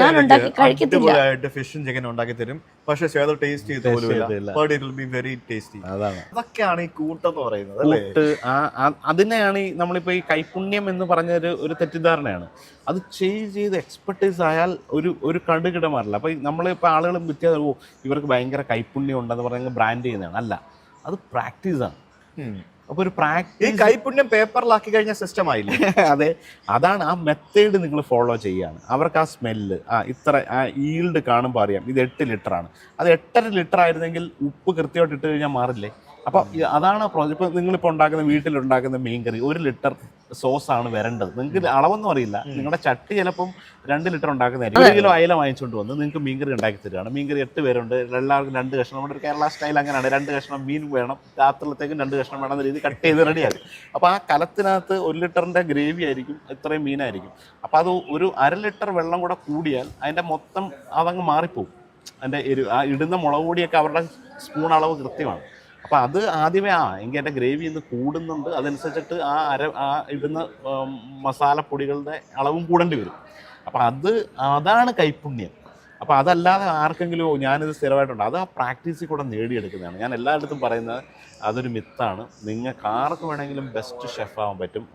ഞാൻ ഉണ്ടാക്കി കഴിക്കത്തില്ല. ഫിഷും ചിക്കനും ഉണ്ടാക്കി തരും. പക്ഷെ ശ്വേത ടേസ്റ്റ് ചെയ്ത്. പോലും ബി വെരി ടേസ്റ്റി അതാണ്. അതൊക്കെയാണ് ഈ കൂട്ടെന്ന് പറയുന്നത് കൂട്ട് അതിനെയാണ് ഈ നമ്മളിപ്പോ ഈ കൈപുണ്യം എന്ന് പറഞ്ഞ ഒരു തെറ്റിദ്ധാരണയാണ്. അത് ചേഞ്ച് ചെയ്ത് എക്സ്പെർട്ടീസ് ആയാൽ ഒരു ഒരു കടുകിട മാറില്ല അപ്പൊ നമ്മളിപ്പോ ആളുകൾ വിറ്റാ ഇവർക്ക് ഭയങ്കര കൈപുണ്യം ഉണ്ടെന്ന് പറഞ്ഞ ബ്രാൻഡ് ചെയ്യുന്നതാണ്. അല്ല അത് പ്രാക്ടീസ് ആണ് ഉം. അപ്പൊ ഒരു ഈ പ്രാക്ടീസ് കൈപുണ്യം പേപ്പറിലാക്കി കഴിഞ്ഞ സിസ്റ്റം ആയില്ലേ? അതെ. അതാണ് ആ മെത്തേഡ് നിങ്ങൾ ഫോളോ ചെയ്യാണ്. അവർക്ക് ആ സ്മെല്ല് ആ ഇത്ര ആ ഈൽഡ് കാണുമ്പോൾ അറിയാം. ഇത് എട്ട് ലിറ്റർ ആണ്. അത് എട്ടര ലിറ്റർ ആയിരുന്നെങ്കിൽ ഉപ്പ് കൃത്യമായിട്ട് ഇട്ട് കഴിഞ്ഞാൽ മാറില്ലേ? അപ്പൊ ഈ- അതാണ് പ്രോജക്റ്റ് ഇപ്പൊ നിങ്ങളിപ്പോൾ ഉണ്ടാക്കുന്ന വീട്ടിലുണ്ടാക്കുന്ന മീൻകറി ഒരു ലിറ്റർ സോസാണ് വരേണ്ടത്. നിങ്ങൾക്ക് അളവൊന്നും അറിയില്ല. നിങ്ങളുടെ ചട്ടി ചിലപ്പം രണ്ട് ലിറ്റർ ഉണ്ടാക്കുന്നതായിരിക്കും. ഒരു കിലോ അയല വാങ്ങിച്ചുകൊണ്ട് വന്ന് നിങ്ങൾക്ക് മീൻകറി ഉണ്ടാക്കി തരികയാണ്. മീൻകറി എട്ട് പേരുണ്ട്. എല്ലാവർക്കും രണ്ട് കഷ്ണം. നമ്മുടെ ഒരു കേരള സ്റ്റൈൽ അങ്ങനെയാണ്. രണ്ട് കഷ്ണം മീൻ വേണം. രാത്രിയിലത്തേക്കും രണ്ട് കഷ്ണം വേണം എന്ന രീതി കട്ട് ചെയ്ത് റെഡിയാകും അപ്പോൾ ആ കലത്തിനകത്ത് ഒരു ലിറ്ററിന്റെ ഗ്രേവി ആയിരിക്കും. ഇത്രയും മീനായിരിക്കും. അപ്പോൾ അത് ഒരു അര ലിറ്റർ വെള്ളം കൂടെ കൂടിയാൽ അതിന്റെ മൊത്തം അതങ്ങ് മാറിപ്പോകും അതിന്റെ എരു ആ ഇടുന്ന മുളക് പൊടിയൊക്കെ അവരുടെ സ്പൂൺ അളവ് കൃത്യമാണ്. അപ്പൊ അത് ആദ്യമേ ആ എങ്കിൽ എന്റെ ഗ്രേവി ഇന്ന് കൂടുന്നുണ്ട്. അതനുസരിച്ചിട്ട് ആ അര ആ ഇടുന്ന മസാലപ്പൊടികളുടെ അളവും കൂടേണ്ടി വരും. അപ്പൊ അത് അതാണ് കൈപുണ്യം അപ്പൊ അതല്ലാതെ ആർക്കെങ്കിലും "ഓ, ഞാനിത് സ്ഥിരമായിട്ടുണ്ട്. അത് ആ പ്രാക്ടീസിൽ കൂടെ നേടിയെടുക്കുന്നതാണ്. ഞാൻ എല്ലായിടത്തും പറയുന്നത് അതൊരു മിത്താണ്. നിങ്ങൾക്ക് ആർക്ക് വേണമെങ്കിലും ബെസ്റ്റ് ഷെഫ് ആവാൻ പറ്റും.